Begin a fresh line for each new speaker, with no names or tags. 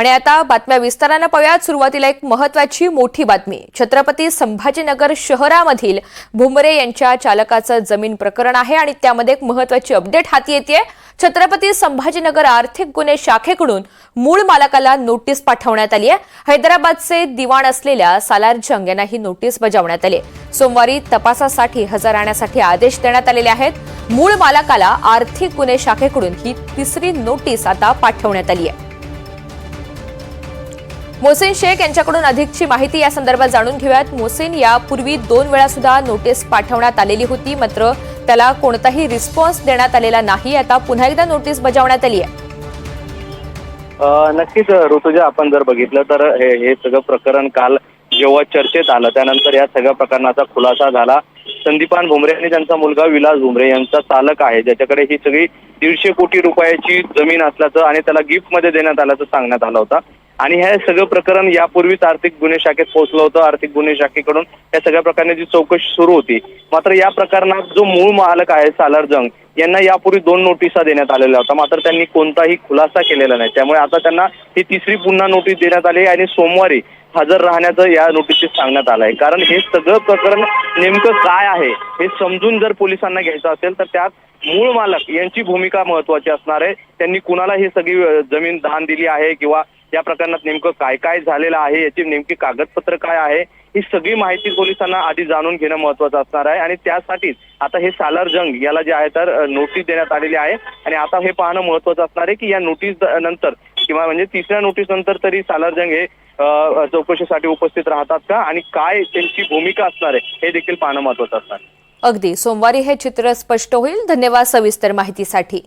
आणि आता बातम्या विस्तारानं पाहूयात. सुरुवातीला एक महत्वाची मोठी बातमी. छत्रपती संभाजीनगर शहरामधील भुमरे यांच्या चालकाचं जमीन प्रकरण आहे आणि त्यामध्ये एक महत्वाची अपडेट हाती येते. छत्रपती संभाजीनगर आर्थिक गुन्हे शाखेकडून मूळ मालकाला नोटीस पाठवण्यात आली आहे. हैदराबादचे दिवाण असलेल्या सालार जंग यांना ही नोटीस बजावण्यात आली आहे. सोमवारी तपासासाठी हजर राहण्यासाठी आदेश देण्यात आलेले आहेत. मूळ मालकाला आर्थिक गुन्हे शाखेकडून ही तिसरी नोटीस आता पाठवण्यात आली आहे. मोसेन शेख यांच्याकडून अधिकची माहिती या संदर्भात जाणून घेऊयात. मोसेन यापूर्वी दोन वेळा सुद्धा नोटीस पाठवण्यात आलेली होती मात्र त्याला कोणताही रिस्पॉन्स देण्यात आलेला नाही. आता पुन्हा एकदा नोटीस बजावण्यात आली आहे.
नक्कीच ऋतुजा आपण जर बघितलं तर हे हे सगळं प्रकरण काल जेव्हा चर्चेत आलं त्यानंतर या सगळ्या प्रकरणाचा खुलासा झाला. संदीपान भुमरे आणि त्यांचा मुलगा विलास भुमरे यांचा चालक आहे. ज्याच्याकडे ही सगळी दीडशे कोटी रुपयाची जमीन असल्याचं आणि त्याला गिफ्टमध्ये देण्यात आल्याचं सांगण्यात आलं होतं. आणि हे सगळं प्रकरण यापूर्वीच आर्थिक गुन्हे शाखेत पोहोचलं होतं आर्थिक गुन्हे शाखेकडून. या सगळ्या प्रकारची चौकशी सुरू होती मात्र या प्रकरणात जो मूळ मालक आहे सालार जंग यांना यापूर्वी दोन नोटिसा देण्यात आलेल्या होत्या. मात्र त्यांनी कोणताही खुलासा केलेला नाही. त्यामुळे आता त्यांना ही तिसरी पुन्हा नोटीस देण्यात आली आणि सोमवारी हजर राहण्याचं या नोटीसीत सांगण्यात आलं आहे. कारण हे सगळं प्रकरण नेमकं काय आहे हे समजून जर पोलिसांना घ्यायचं असेल तर त्यात मूळ मालक यांची भूमिका महत्वाची असणार आहे. त्यांनी कुणाला ही सगळी जमीन दान दिली आहे किंवा या प्रकरणात नेमकं काय काय झालेलं आहे याची नेमकी कागदपत्र काय आहे ही सगळी माहिती पोलिसांना आधी जाणून घेणं महत्वाचं असणार आहे. आणि त्यासाठीच आता हे सालार जंग याला जे आहे तर नोटीस देण्यात आलेली आहे. आणि आता हे पाहणं महत्वाचं असणार आहे की या नोटीस नंतर किंवा म्हणजे तिसऱ्या नोटीस नंतर तरी सालार जंग हे चौकशीसाठी उपस्थित राहतात का? आणि काय त्यांची भूमिका असणार आहे हे देखील पाहणं महत्वाचं असणार
अगदी. सोमवारी हे चित्र स्पष्ट होईल. धन्यवाद सविस्तर माहितीसाठी.